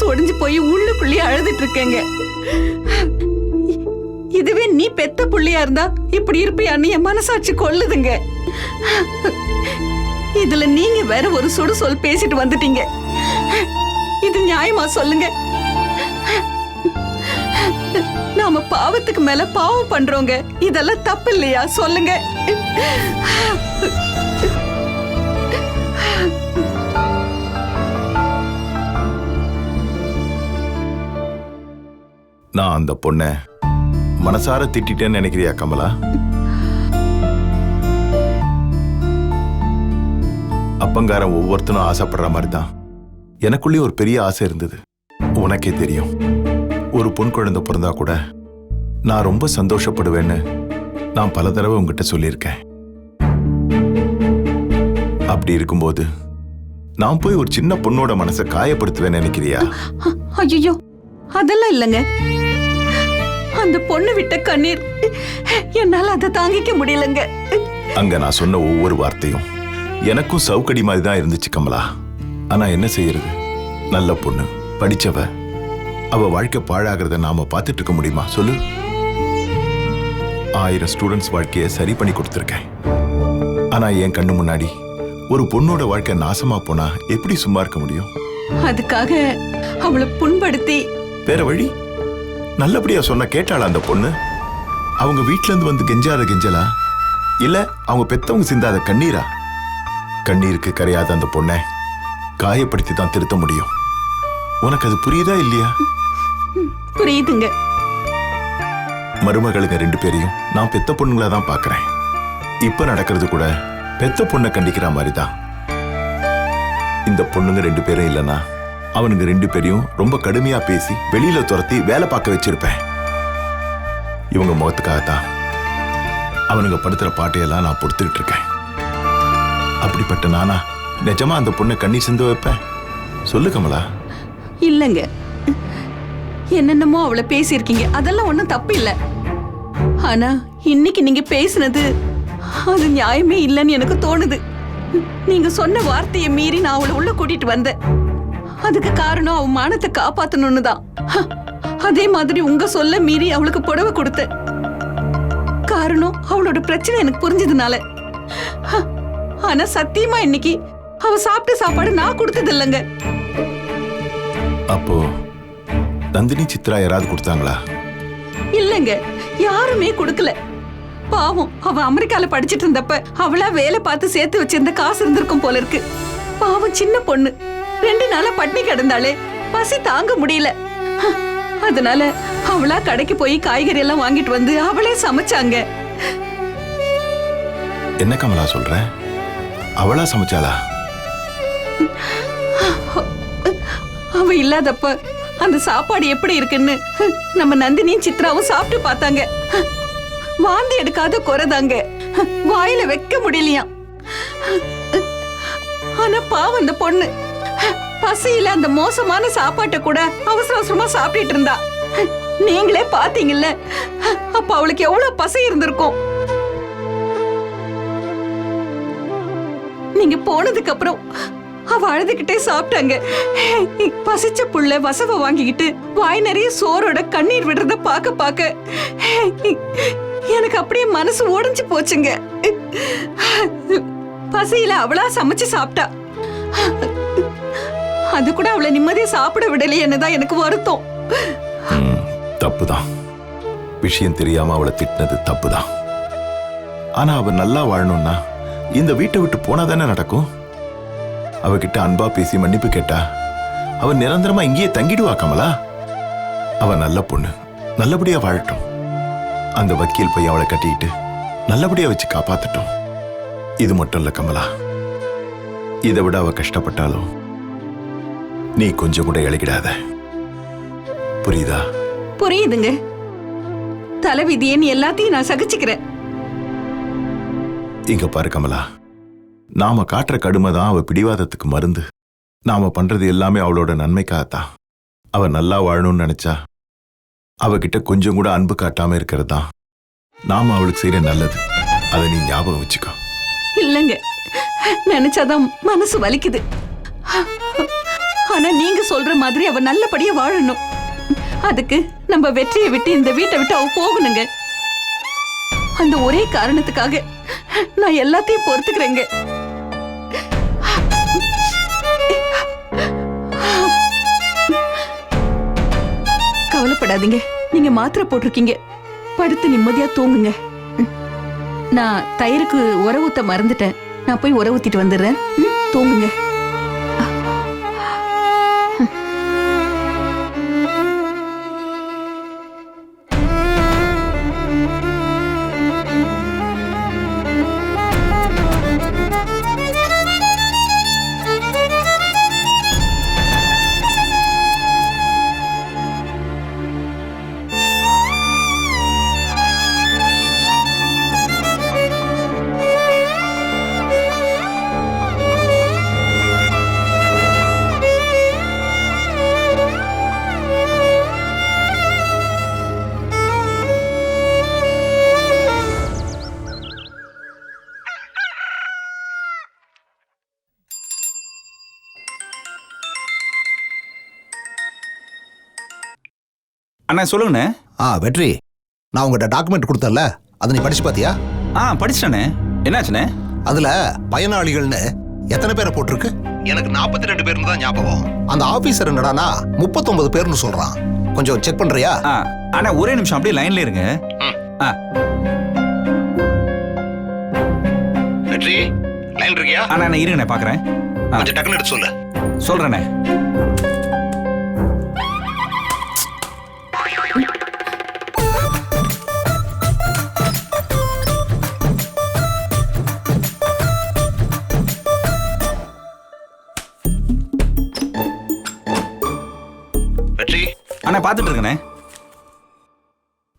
மனசு உடைஞ்சு போய் உள்ளுக்குள்ளேயே அழுதுட்டு இருக்கேங்க. இதுவே நீ பெத்த புள்ளையா இருந்தா இப்படி இருப்பியான்னு என் மனசாட்சி கொல்லுதுங்க இதுல நீங்க வேற ஒரு சுடு சொல் பேசிட்டு வந்துட்டீங்க. இது நியாயமா சொல்லுங்க. நாம பாவத்துக்கு மேல பாவம் பண்றோங்க. இதெல்லாம் தப்பு இல்லையா? சொல்லுங்க. நான் அந்த பொண்ணை மனசார திட்டேன்னு நினைக்கிறியா கமலா? அப்பங்காரன் ஒவ்வொருத்தனும் ஆசைப்படுற மாதிரி தான் எனக்குள்ளேயே ஒரு பெரிய ஆசை இருந்தது. உனக்கே தெரியும். ஒரு பொன் குழந்தை பிறந்தா கூட நான் ரொம்ப சந்தோஷப்படுவேன்னு நான் பல தடவை உங்ககிட்ட சொல்லியிருக்கேன். அப்படி இருக்கும்போது நான் போய் ஒரு சின்ன பொண்ணோட மனசை காயப்படுத்துவேன்னு நினைக்கிறியா? ஐயோ அதெல்லாம் இல்லைங்க. அந்த பொண்ணு விட்ட கண்ணீர். என்னால அதை தாங்கிக்க முடியலங்க. அங்க நான் சொன்ன ஒவ்வொரு வார்த்தையும் எனக்கும் சவுக்கடி மாதிரி தான் இருந்துச்சு கமலா. ஆனா என்ன செய்யறது? நல்ல பொண்ணு படிச்சவ. அவ வாழ்க்கை பாழாகிறத நாம பார்த்துட்டு இருக்க முடியுமா? சொல்லு. ஆயிரம் ஸ்டூடெண்ட்ஸ் வாழ்க்கையை சரி பண்ணி கொடுத்துருக்கேன். ஆனா என் கண்ணு முன்னாடி ஒரு பொண்ணோட வாழ்க்கை நாசமா போனா எப்படி சும்மா இருக்க முடியும்? அதுக்காக அவளை புண்படுத்தி வேற வழி? நல்லபடியா சொன்ன கேட்டாளா அந்த பொண்ணு? அவங்க வீட்ல இருந்து வந்து கெஞ்சாத கெஞ்சலா? இல்ல அவங்க பெத்தவங்க சிந்தாத கண்ணீரா? கண்ணீருக்கு கரையாத அந்த பொண்ணை காயப்படுத்தி தான் திருத்த முடியும். உனக்கு அது புரியுதா இல்லையா? புரியுதுங்க. மருமகளுங்க ரெண்டு பேரையும் நான் பெத்த பொண்ணுங்களா தான் பாக்குறேன். இப்ப நடக்கிறது கூட பெத்த பொண்ணை கண்டிக்கிற மாதிரி தான் இந்த பொண்ணுங்க ரெண்டு பேரும் இல்லனா அவனுங்க ரெண்டு பேரையும் ரொம்ப கடுமையா பேசி வெளியில துரத்தி வேலை பார்க்க வச்சிருப்பேன். இவங்க முகத்துக்காகத்தான் அவனுங்க படுத்துற பாட்டையெல்லாம் நான் பொறுத்துக்கிட்டு இருக்கேன். அப்படிப்பட்ட நானா நிஜமா அந்த பொண்ணை கண்ணி சிந்து வைப்பேன்? சொல்லு கமலா. இல்லைங்க. என்னென்னமோ அவளை பேசியிருக்கீங்க. அதெல்லாம் ஒன்றும் தப்பு இல்லை. ஆனா இன்னைக்கு நீங்க பேசுனது அது நியாயமே இல்லைன்னு எனக்கு தோணுது. நீங்க சொன்ன வார்த்தையை மீறி நான் அவளை உள்ள கூட்டிட்டு வந்தேன். அதுக்கு காரணம் அவ மானத்தை காப்பாத்தணும்னு தான் அதே மாதிரி உங்க சொல்ல மீறி அவளுக்கு புடவை கொடுத்தேன். காரணம் அவளோட பிரச்சனை எனக்கு புரிஞ்சதுனால. ஆனா சத்தியமா இன்னைக்கு அவ சாப்பிட்ட சாப்பாடு நான் கொடுத்தது இல்லைங்க. அப்போ நந்தினி சித்ரா யாராவது கொடுத்தாங்களா? இல்லங்க யாருமே கொடுக்கல. பாவம் அவ அமெரிக்கால படிச்சிட்டு இருந்தப்ப அவளா வேலை பார்த்து சேர்த்து வச்சிருந்த காசு இருந்திருக்கும் போல இருக்கு. பாவம் சின்ன பொண்ணு. ரெண்டு நாளா பட்னி கிடந்தாளே. பசி தாங்க முடியல. அதனால அவளா கடைக்கு போய் காய்கறி எல்லாம் வாங்கிட்டு வந்து அவளே சமைச்சாங்க. என்ன கமலா சொல்ற? அவளா சமைச்சாளா? அவ இல்லாதப்ப அந்த சாப்பாடு எப்படி இருக்குன்னு நம்ம நந்தினியும் சித்ராவும் சாப்பிட்டு பார்த்தாங்க. வாந்தி எடுக்காத குறைதாங்க வாயில வைக்க முடியலையாம். ஆனா பாவம் அந்த பொண்ணு. பசியில அந்த மோசமான சாப்பாட்டை கூட அவசர அவசரமா சாப்பிட்டுட்டு இருந்தா. நீங்களே பாத்தீங்கல்ல அப்ப அவளுக்கு எவ்வளவு பசி இருந்திருக்கும். நீங்க போனதுக்கு அப்புறம் அவ அழுதுகிட்டே சாப்பிட்டாங்க. பசிச்ச புள்ள வசவ வாங்கிக்கிட்டு வாய் நிறைய சோறோட கண்ணீர் விடுறத பாக்க பாக்க எனக்கு அப்படியே மனசு ஓடிஞ்சு போச்சுங்க. பசியில அவளா சமைச்சு சாப்பிட்டா. அது கூட அவளை நிம்மதியா சாப்பிட விடலையேன்னு தான் எனக்கு வருத்தம். ம், தப்புதான். விஷயம் தெரியாம அவளை திட்டினது தப்புதான். ஆனா அவ நல்லா வாழணும்னா இந்த வீட்டை விட்டு போனா தானே நடக்கும்? அவகிட்ட அன்பா பேசி மன்னிப்பு கேட்டா அவ நிரந்தரமா இங்கேயே தங்கிடுவா கமலா? அவ நல்ல பொண்ணு. நல்லபடியா வாழட்டும். அந்த வக்கீல் போய் அவளை கட்டிக்கிட்டு நல்லபடியா வச்சு காப்பாத்தட்டும். இது மட்டும் இல்ல கமலா. இதை விட அவ கஷ்டப்பட்டாலும் நீ கொஞ்சம் கூட இழகிடாத புரியுதா? புரியுதுங்க. தலைவிதியேன்னு எல்லாத்தையும் நான் சகிச்சுக்கிறேன். இங்க பாரு கமலா. நாம காட்டுற கடுமை தான் அவ பிடிவாதத்துக்கு மருந்து. நாம பண்றது எல்லாமே அவளோட நன்மைக்காகத்தான். அவ நல்லா வாழணும்னு நினைச்சா அவகிட்ட கொஞ்சம் கூட அன்பு காட்டாம இருக்கிறது? தான் நாம அவளுக்கு செய்யற நல்லது. அதை நீ ஞாபகம் வச்சுக்கோ. இல்லைங்க. நினைச்சாதான் மனசு வலிக்குது. ஆனா நீங்க சொல்ற மாதிரி அவ நல்லபடியா வாழணும். அதுக்கு நம்ம வெற்றியை விட்டு இந்த வீட்டை விட்டு அவ போகணுங்க. அந்த ஒரே காரணத்துக்காக நான் எல்லாத்தையும் பொறுத்துக்கிறேங்க. கவலைப்படாதீங்க. நீங்க மாத்திரை போட்டிருக்கீங்க. படுத்து நிம்மதியா தூங்குங்க. நான் தயிருக்கு உர ஊத்த மறந்துட்டேன். நான் போய் உர ஊத்திட்டு வந்துடுறேன். ம், தூங்குங்க. அண்ணா சொல்லுங்கண்ணே. ஆ வெற்றி. நான் உங்கள்கிட்ட டாக்குமெண்ட் கொடுத்தேன்ல. அதை நீ படிச்சு பாத்தியா? ஆ படிச்சிட்டேண்ணே. என்னாச்சுண்ணே? அதுல பயனாளிகள்னு எத்தனை பேரை போட்டிருக்கு? எனக்கு நாற்பத்தி ரெண்டு பேர்னு தான் ஞாபகம். அந்த ஆபீசர் என்னடானா முப்பத்தொன்பது பேர்னு சொல்றான். கொஞ்சம் செக் பண்றியா? ஆ அண்ணா ஒரே நிமிஷம் அப்படியே லைன்ல இருங்க. ஆ. வெற்றி லைன் இருக்கியா? அண்ணா நான் இருங்கண்ணே பார்க்குறேன் ஆ. கொஞ்சம் டக்குன்னு எடுத்து சொல்லு. சொல்கிறேண்ணே பார்த்துட்டு இருக்கண்ணே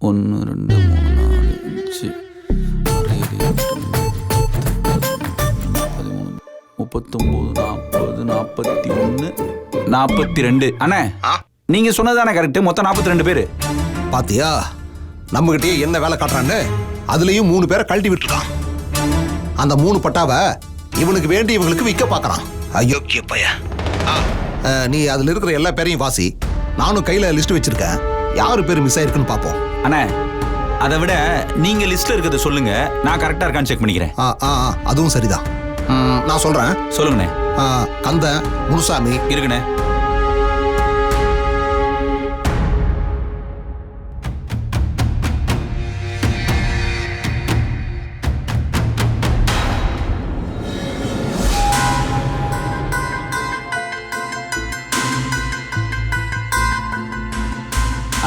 ஒன்று ரெண்டு மூணு நாலு அஞ்சு ஆறு ஏழு எட்டு ஒன்பது, பதிமூணு முப்பத்தொம்போது நாற்பது நாற்பத்தி ஒன்று நாற்பத்தி ரெண்டு. அண்ணே ஆ? நீங்கள் சொன்னதானே கரெக்டு மொத்தம் நாற்பத்தி ரெண்டு பேர். பாத்தியா? நம்மகிட்டயே என்ன வேலை காட்டுறான்னு அதுலயும் மூணு பேரை கழட்டி விட்டுருக்கான் அந்த மூணு பட்டாவை இவனுக்கு வேண்டி இவங்களுக்கு விற்க பார்க்கறான். அயோக்கிய பைய நீ அதுல இருக்கிற எல்லா பேரையும் வாசி. நானும் கையில லிஸ்ட் வச்சிருக்கேன். யாரு பேர் மிஸ் ஆயிருக்குன்னு பார்ப்போம். அண்ணே அதை விட நீங்கள் லிஸ்ட்டில் இருக்கிறத சொல்லுங்க. நான் கரெக்டாக இருக்கான்னு செக் பண்ணிக்கிறேன். ஆ ஆ ஆ, அதுவும் சரிதான். ம், நான் சொல்றேன். சொல்லுங்கண்ணே. ஆ, கந்தன் முனுசாமி இருக்குண்ணே.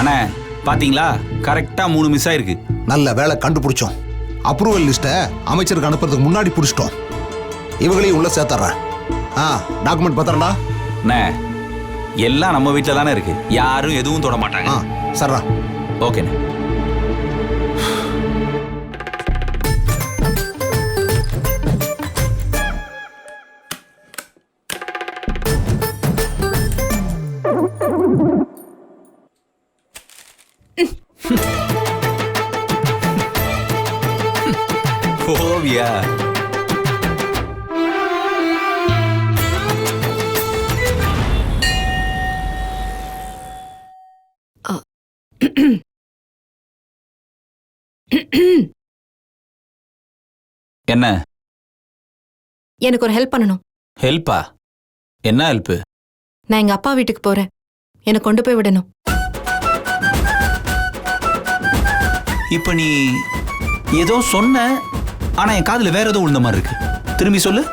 அண்ணே பாத்தீங்களா? கரெக்டா மூணு மிஸ் ஆயிருக்கு. நல்ல வேலை கண்டுபிடிச்சோம். அப்ரூவல் லிஸ்ட்டை அமைச்சருக்கு அனுப்புறதுக்கு முன்னாடி பிடிச்சிட்டோம். இவங்களையும் உள்ள சேர்த்துறேன். ஆ டாக்குமெண்ட் பத்திரம்டா. அண்ணே எல்லாம் நம்ம வீட்டில் தானே இருக்கு. யாரும் எதுவும் தொட மாட்டாங்க. ஆ சர்ரா ஓகேண்ணே. ஓவியா என்ன? எனக்கு ஒரு ஹெல்ப் பண்ணணும். ஹெல்ப்பா என்ன ஹெல்ப்பு நான் எங்க அப்பா வீட்டுக்கு போறேன். என்னை கொண்டு போய் விடணும். இப்போ நீ ஏதோ சொன்ன ஆனா என் காதுல வேற ஏதோ விழுந்த மாதிரி இருக்கு. திரும்பி சொல்லு.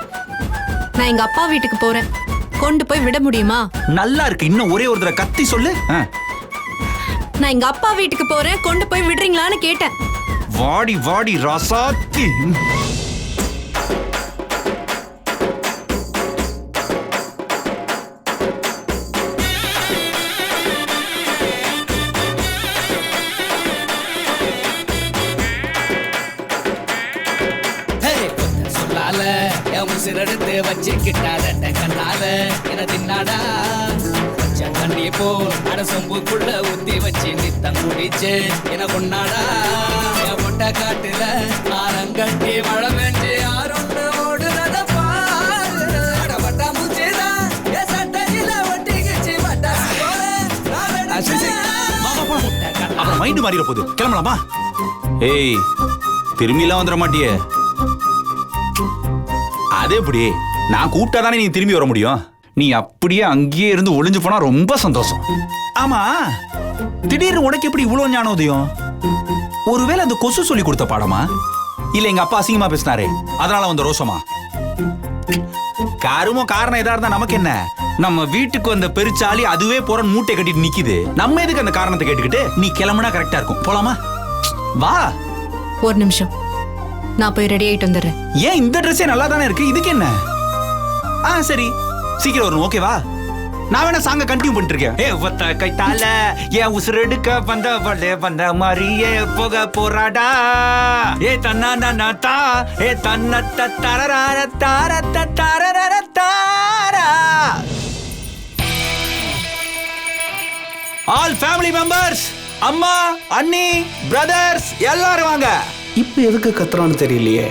நான் எங்க அப்பா வீட்டுக்கு போறேன். கொண்டு போய் விட முடியுமா? நல்லா இருக்கு. இன்னும் ஒரே ஒரு தடவை கத்தி சொல்லு. ஆ. நான் எங்க அப்பா வீட்டுக்கு போறேன். கொண்டு போய் விடுறீங்களான்னு கேட்டேன். வாடி வாடி ராசாத்தி. வச்சுக்கிட்டா ரெட்ட கண்ணால. என தின்னாடா. பச்சை தண்ணி போல் அட சொம்புக்குள்ள ஊத்தி வச்சு நித்தம் குடிச்சு. என கொண்டாடா என் பொட்ட காட்டுல ஆரங்கட்டி மழை பெஞ்சு யாரும் ஓடுறத அப்புறம் மைண்டு மாறிட போகுது. கிளம்பலாமா? ஏய் திரும்பிலாம் வந்துட மாட்டியே. அது எப்படி? நான் கூப்பிட்டா தானே நீ திரும்பி வர முடியும்? நீ அப்படியே அங்கேயே இருந்து ஒளிஞ்சு போனா ரொம்ப சந்தோஷம். ஆமா. திடீர்னு உனக்கு எப்படி இவ்வளவு ஞானம் உதயம்? ஒருவேளை அந்த கொசு சொல்லி கொடுத்த பாடமா? இல்ல எங்க அப்பா அசிங்கமா பேசினாரே. அதனால வந்த ரோஷமா? கருமோ காரணம் எதா இருந்தா நமக்கு என்ன? நம்ம வீட்டுக்கு வந்த பெருச்சாலி அதுவே போற மூட்டை கட்டிட்டு நிக்குது. நம்ம எதுக்கு அந்த காரணத்தை கேட்டுக்கிட்டு நீ கிளம்புனா கரெக்டா இருக்கும். போலாமா? வா. ஒரு நிமிஷம். நான் போய் ரெடி ஆயிட்டு வந்துடுறேன். ஏன் இந்த ட்ரெஸ்ஸே நல்லா தானே இருக்கு? இதுக்கு என்ன? ஆ சரி. சீக்கிரம் வரணும் ஓகேவா நான் வேணா சாங்க கண்டினியூ பண்ணிட்டு இருக்கேன் ஏ ஒத்த கைத்தால ஏன் உசுரெடுக்க வந்த வளே வந்த மாதிரியே போக போறாடா. ஏ தன்னா நன்னா ஏ தன்ன தரரார தார தரரார தாரா ஆல் ஃபேமிலி மெம்பர்ஸ் அம்மா அண்ணி பிரதர்ஸ் எல்லாரும் வாங்க. இப்போ எதுக்கு கத்துறான்னு தெரியலையே.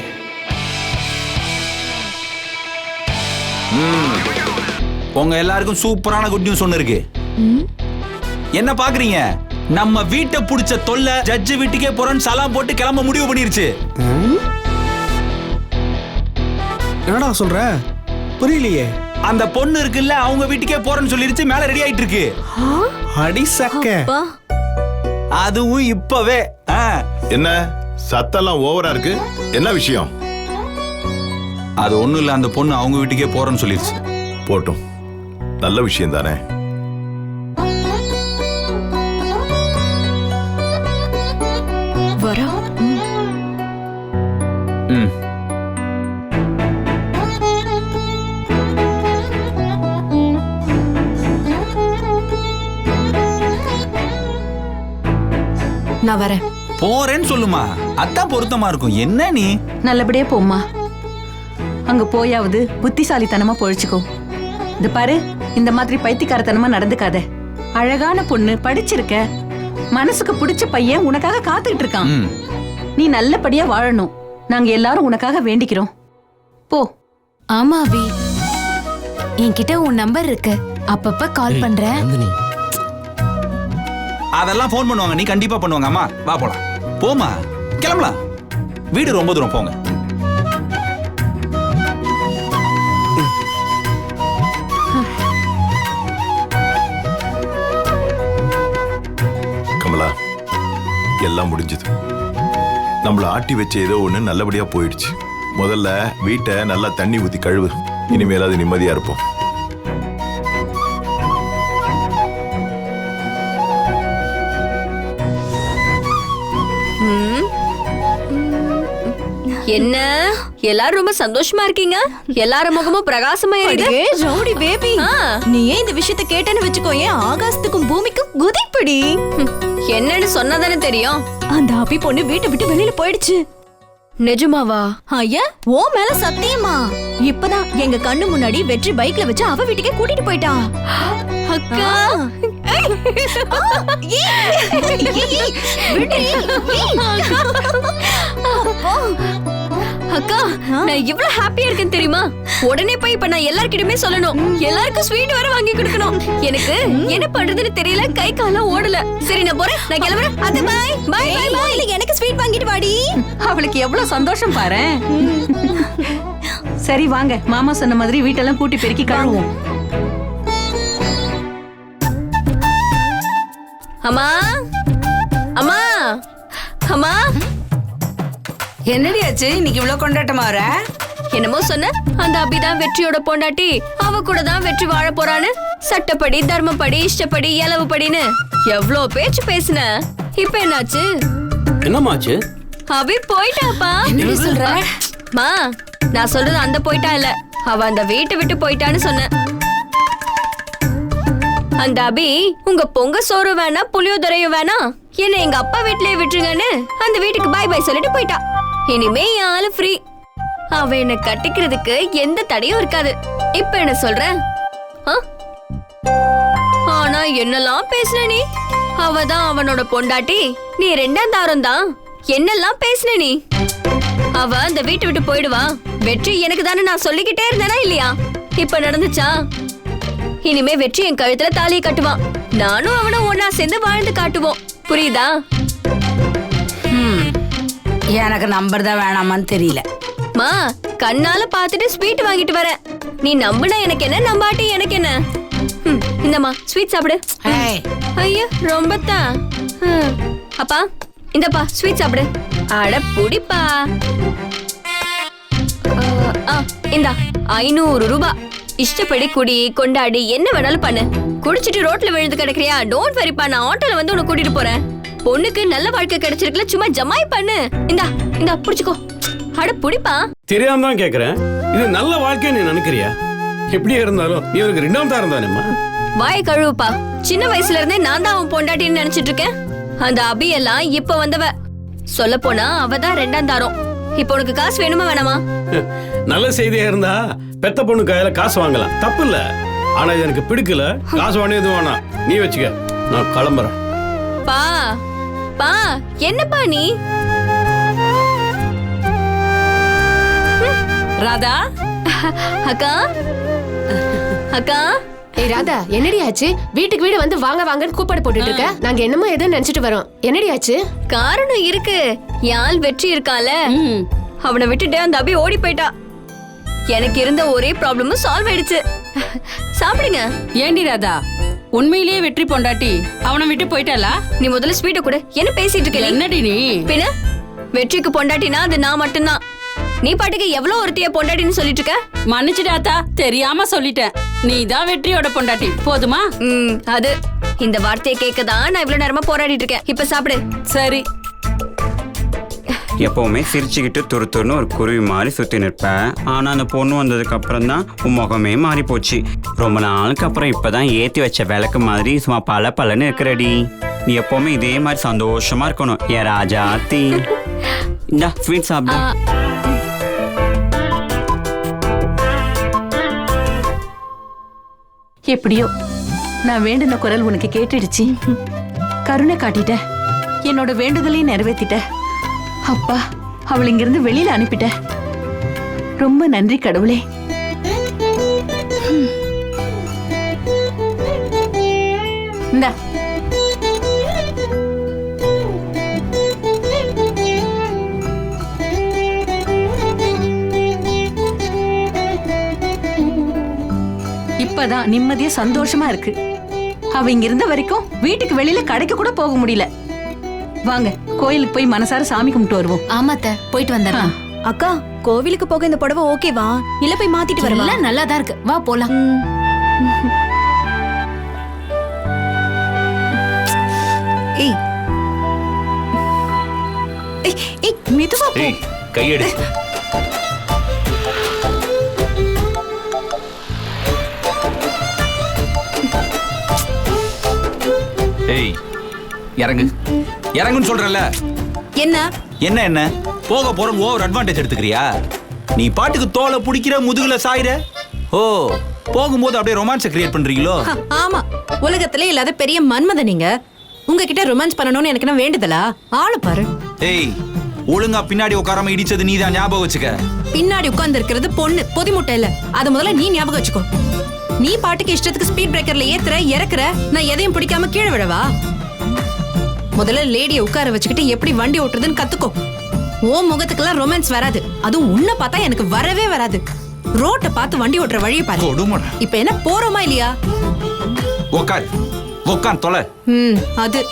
உங்க எல்லாருக்கும் சூப்பரான குட் நியூஸ் ஒண்ணு இருக்கு. என்ன பாக்குறீங்க? நம்ம வீட்டை புடிச்ச தொல்லை ஜட்ஜ் வீட்டுக்கே போறோம்னு சலாம் போட்டு கிளம்ப முடிவு பண்ணிருச்சு. என்னடா சொல்ற? புரியலையே. அந்த பொண்ணு இருக்குல்ல அவங்க வீட்டுக்கே போறேன்னு சொல்லிருச்சு மேல ரெடி ஆயிட்டு இருக்கு அடி சக்க. அதுவும் இப்பவே. ஆ. என்ன? சத்தெல்லாம் ஓவரா இருக்கு? என்ன விஷயம்? அது ஒண்ணும் இல்ல அந்த பொண்ணு அவங்க வீட்டுக்கே போறேன்னு சொல்லிருச்சு. போட்டும். நல்ல விஷயம் தானே? வரா ம். நான் வரேன். போறேன்னு சொல்லுமா. அதான் பொருத்தமா இருக்கும். என்ன நீ? நல்லபடியா போம்மா. அங்க போயாவது புத்திசாலித்தனமா பொழிச்சுக்கோ. இது பாரு இந்த மாதிரி பைத்தியக்காரத்தனமா நடந்துக்காத. அழகான பொண்ணு படிச்சிருக்க. மனசுக்கு பிடிச்ச பையன் உனக்காக காத்துக்கிட்டு இருக்கான். நீ நல்லபடியா வாழணும். நாங்க எல்லாரும் உனக்காக வேண்டிக்கிறோம். போ. ஆமா அபி என்கிட்ட உன் நம்பர் இருக்கு. அப்பப்ப கால் பண்றேன். அதெல்லாம் ஃபோன் பண்ணுவாங்க. நீ கண்டிப்பா பண்ணுவாங்க. அம்மா வா போலாம். போமா கிளம்பலாம். வீடு ரொம்ப தூரம் போங்க. எல்லாம் முடிஞ்சது. நம்மள ஆட்டி வச்ச ஏதோ ஒண்ணு நல்லபடியா போயிடுச்சு. முதல்ல வீட்டை நல்லா தண்ணி ஊத்தி கழுவு. இனிமேலாவது நிம்மதியா இருப்போம். என்ன? எல்லாரும் ரொம்ப சந்தோஷமா இருக்கீங்க? எல்லாரும் முகமும் பிரகாசமா அடியே, ரவுடி பேபி. ஆ. நீ ஏன் இந்த விஷயத்த கேட்டேன்னு வச்சுக்கோ. ஏன் ஆகாசத்துக்கும் பூமிக்கும் குதிப்படி? என்னன்னு சொன்னாதானே தெரியும்? அந்த அபி பொண்ணு வீட்டை விட்டு வெளியில போயிடுச்சு. நிஜமாவா? ஐயா ஓ மேல சத்தியமா? இப்பதான் எங்க கண்ணு முன்னாடி வெற்றி பைக்ல வச்சு அவ வீட்டுக்கே கூட்டிட்டு போயிட்டா. அக்கா. அக்கா நான் இவ்வளவு ஹாப்பியா இருக்கேன் தெரியுமா? உடனே போய் இப்ப நான் எல்லார்கிட்டயுமே சொல்லணும். எல்லாருக்கும் ஸ்வீட் வர வாங்கி கொடுக்கணும். எனக்கு என்ன பண்றதுன்னு தெரியல கை காலம் ஓடல. சரி நான் போறேன். நான் கிளம்புறேன். அது பாய் பாய் பாய் பாய் எனக்கு ஸ்வீட் வாங்கிட்டு வாடி. அவளுக்கு எவ்வளவு சந்தோஷம் பாரு. சரி வாங்க. மாமா சொன்ன மாதிரி வீட்டெல்லாம் கூட்டி பெருக்கி கழுவுவோம். அம்மா? அம்மா? அம்மா? என்னடி ஆச்சு? இன்னைக்கு இவ்வளவு கொண்டாட்டமா வர? என்னமோ சொன்ன. அந்த அபிதான் வெற்றியோட பொண்டாட்டி. அவ கூட தான் வெற்றி வாழ போறான்னு. சட்டப்படி தர்மப்படி இஷ்டப்படி இலவுப்படின்னு எவ்ளோ பேச்சு பேசுன. இப்ப என்னாச்சு? என்னமாச்சு அபி போயிட்டாப்பா. சொல்ற? மா நான் சொல்றது அந்த போயிட்டா இல்ல. அவ அந்த வீட்டை விட்டு போயிட்டான்னு சொன்னேன் அந்த அபி உங்க பொங்க சோறு வேணா புளியோதரையும் வேணா என்ன எங்க அப்பா வீட்லயே விட்டுருங்கன்னு அந்த வீட்டுக்கு பாய் பாய் சொல்லிட்டு போயிட்டா. இனிமே என் ஆளு ஃப்ரீ அவ என்ன கட்டிக்கிறதுக்கு எந்த தடையும் இருக்காது. இப்ப என்ன சொல்ற? ஆ? ஆனா என்னெல்லாம் பேசுன நீ? அவதான் அவனோட பொண்டாட்டி. நீ ரெண்டாம் தாரம் தான். என்னெல்லாம் பேசுன நீ? அவ அந்த வீட்டை விட்டு போயிடுவா. வெற்றி எனக்கு தானே நான் சொல்லிக்கிட்டே இருந்தேனா இல்லையா? இப்ப நடந்துச்சா? இனிமே வெற்றி என் கழுத்துல தாலியை கட்டுவான் நானும் அவனும் ஒன்னா சேர்ந்து வாழ்ந்து காட்டுவோம். புரியுதா? எனக்கு நம்பர் தான் வேணாமான்னு தெரியல. மா கண்ணால பார்த்துட்டு ஸ்வீட் வாங்கிட்டு வரேன் நீ நம்புனா எனக்கு என்ன நம்பாட்டி எனக்கு என்ன? ம், இந்தம்மா ஸ்வீட் சாப்பிடு. ஏய். ஐயா ரொம்ப தான். அப்பா இந்தப்பா ஸ்வீட் சாப்பிடு. அட புடிப்பா. ஆ, ஆ, இந்தா ஐநூறு ரூபாய் இஷ்டப்படி குடி கொண்டாடி என்ன வேணாலும் பண்ணு. குடிச்சிட்டு ரோட்ல விழுந்து கிடக்குறியா? டோன்ட் வெரிப்பா நான் ஆட்டோல வந்து உன்னை கூட்டிட்டு போறேன். பொண்ணுக்கு நல்ல வாழ்க்கை கிடைச்சிருக்குல சும்மா ஜமாய் பண்ணு. இந்தா இந்தா புடிச்சுக்கோ. அட புடிப்பா. தெரியாம தான் கேக்குறேன். இது நல்ல வாழ்க்கை நீ நினைக்கிறியா? எப்படியா இருந்தாலும் நீ எனக்கு ரெண்டாம் தான் இருந்தானேம்மா வாய கழுவுப்பா. சின்ன வயசுல இருந்தே நான் தான் அவன் பொண்டாட்டின்னு நினைச்சிட்டு இருக்கேன். அந்த அபி எல்லாம் இப்ப வந்தவ. சொல்ல போனா அவ தான் ரெண்டாம் தாரம். இப்போ உனக்கு காசு வேணுமா வேணாமா? நல்ல செய்தியா இருந்தா பெத்த பொண்ணு கையில காசு வாங்கலாம். தப்பு இல்ல. ஆனா இது எனக்கு பிடிக்கல. காசு வாங்க எதுவும் வேணாம். நீ வச்சுக்க. நான் கிளம்புறேன். பா. பா என்னப்பா நீ? ராதா? அக்கா? அக்கா? ஏய் ராதா என்னடி ஆச்சு? வீட்டுக்கு வீடு வந்து வாங்க வாங்கன்னு கூப்பாடு போட்டுட்டு இருக்க. நாங்க என்னமோ ஏதோ நினைச்சிட்டு வரோம். என்னடி ஆச்சு? காரணம் இருக்கு. யாழ் வெற்றி இருக்கால. அவனை விட்டுட்டு அந்த அபி ஓடி போயிட்டா. எனக்கு இருந்த ஒரே ப்ராப்ளமும் சால்வ் ஆயிடுச்சு. சாப்பிடுங்க. ஏண்டி ராதா? உண்மையிலேயே வெற்றி பொண்டாட்டி. அவனை விட்டு போயிட்டாளா? நீ முதல்ல ஸ்வீட்டை கொடு. என்ன பேசிட்டு இருக்க நீ? என்னடி நீ? பின்ன? வெற்றிக்கு பொண்டாட்டினா அது நான் மட்டும்தான். நீ பாட்டுக்கு எவ்வளவு ஒருத்திய பொண்டாட்டின்னு சொல்லிட்டு இருக்க? மன்னிச்சுடாத்தா தெரியாம சொல்லிட்டேன். நீ தான் வெற்றியோட பொண்டாட்டி. போதுமா? ம் அது. இந்த வார்த்தையை கேட்க தான் நான் இவ்வளவு நேரமா போராடிட்டு இருக்கேன். இப்ப சாப்பிடு. சரி. எப்பவுமே சிரிச்சுக்கிட்டு துரு துருன்னு ஒரு குருவி மாதிரி சுத்தி நிற்பேன். ஆனா அந்த பொண்ணு வந்ததுக்கு அப்புறம் தான் உன் முகமே மாறி போச்சு. ரொம்ப நாளுக்கு அப்புறம் இப்பதான் ஏத்தி வச்ச விளக்கு மாதிரி சும்மா பல பலன்னு இருக்கிறடி. நீ எப்பவுமே இதே மாதிரி சந்தோஷமா இருக்கணும் ஏ ராஜாத்தி இந்தா ஸ்வீட் சாப்பிடு. எப்படியோ நான் வேண்டின குரல் உனக்கு கேட்டுடுச்சு. கருணை காட்டிட்ட என்னோட வேண்டுதலையும் நிறைவேத்திட்ட. அப்பா அவள் இங்கிருந்து வெளியில அனுப்பிட்ட. ரொம்ப நன்றி கடவுளே. இந்த. இப்பதான் நிம்மதியா சந்தோஷமா இருக்கு. அவ இங்க இருந்த வரைக்கும் வீட்டுக்கு வெளியில கடைக்கு கூட போக முடியல. வாங்க. கோயிலுக்கு போய் மனசார சாமி கும்பிட்டு வருவோம். ஆமாத்த போயிட்டு வந்துடலாம். அக்கா கோவிலுக்கு போக இந்த புடவை ஓகேவா இல்ல போய் மாத்திட்டு வரவா? எல்லாம் நல்லா தான் இருக்கு. வா போலாம். ஏய். ஏய், ஏய் மெதுவா போ. கையெடு. ஏய் இறங்கு. இறங்குன்னு சொல்றல என்ன? என்ன என்ன? போக போற ஓவர் அட்வான்டேஜ் எடுத்துக்கிறியா? நீ பாட்டுக்கு தோலை பிடிக்கிற முதுகுல சாயிர ஓ போகும்போது அப்படியே ரொமான்ஸை கிரியேட் பண்றீங்களோ? ஆமா. உலகத்துல இல்லாத பெரிய மன்மத நீங்க. உங்ககிட்ட ரொமான்ஸ் பண்ணணும்னு எனக்கு என்ன வேண்டுதலா? ஆளு பாரு. ஏய் ஒழுங்கா பின்னாடி உட்காராம இடிச்சது நீதான் ஞாபகம் வச்சுக்க. பின்னாடி உட்கார்ந்து இருக்கிறது பொண்ணு பொதி முட்டை இல்ல. அத முதல்ல நீ ஞாபகம் வச்சுக்கோ. நீ பாட்டுக்கு இஷ்டத்துக்கு ஸ்பீட் பிரேக்கர்ல ஏத்துற இறக்குற நான் எதையும் பிடிக்காம கீழே விழவா? முதல்ல லேடிய உட்கார வச்சுக்கிட்டு எப்படி வண்டி ஓட்டுறதுன்னு கத்துக்கோ. ஓ முகத்துக்கெல்லாம் ரொமான்ஸ் வராது. அதுவும் உன்னை பார்த்தா எனக்கு வரவே வராது. ரோட்டை பார்த்து வண்டி ஓட்டுற வழியை பாரு. கொடுமடா. இப்ப என்ன போறோமா இல்லையா? உக்கார். உக்கான் தொலை. ம் அது.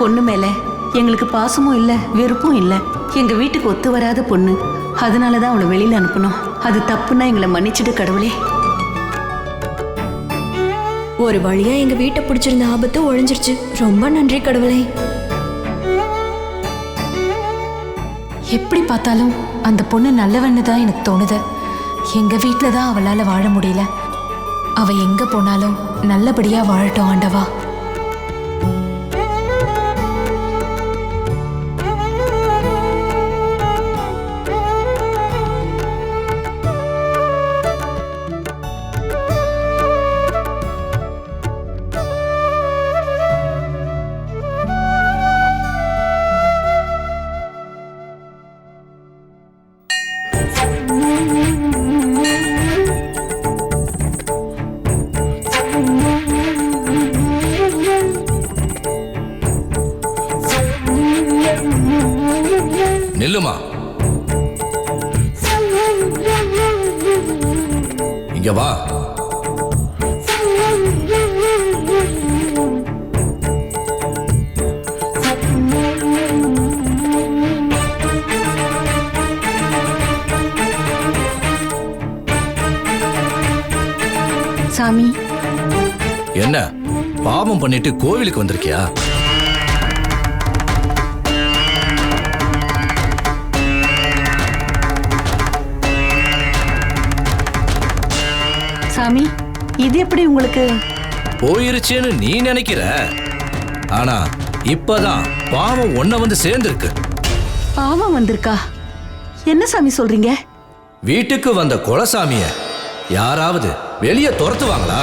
பொண்ணு மேல எங்களுக்கு பாசமும் இல்ல வெறுப்பும் இல்ல. எங்க வீட்டுக்கு ஒத்து வராத பொண்ணு. அதனாலதான் அவளை வெளியில அனுப்பணும். அது தப்புன்னா எங்களை மன்னிச்சிடு கடவுளே. ஒரு வழியா எங்க வீட்டை பிடிச்சிருந்த ஆபத்து ஒழிஞ்சிருச்சு. ரொம்ப நன்றி கடவுளே. எப்படி பார்த்தாலும் அந்த பொண்ணு நல்லவன்னு தான் எனக்கு தோணுது. எங்க வீட்டில் தான் அவளால வாழ முடியல. அவ எங்க போனாலும் நல்லபடியா வாழட்டும் ஆண்டவா. சாமி என்ன? பாவம் பண்ணிட்டு கோவிலுக்கு வந்திருக்கியா? சாமி இது எப்படி உங்களுக்கு? போயிருச்சேன்னு நீ நினைக்கிற? ஆனா இப்பதான் பாவம் ஒன்ன வந்து சேர்ந்திருக்கு. பாவம் வந்திருக்கா? என்ன சாமி சொல்றீங்க? வீட்டுக்கு வந்த குலசாமிய யாராவது வெளியே துரத்துவாங்களா?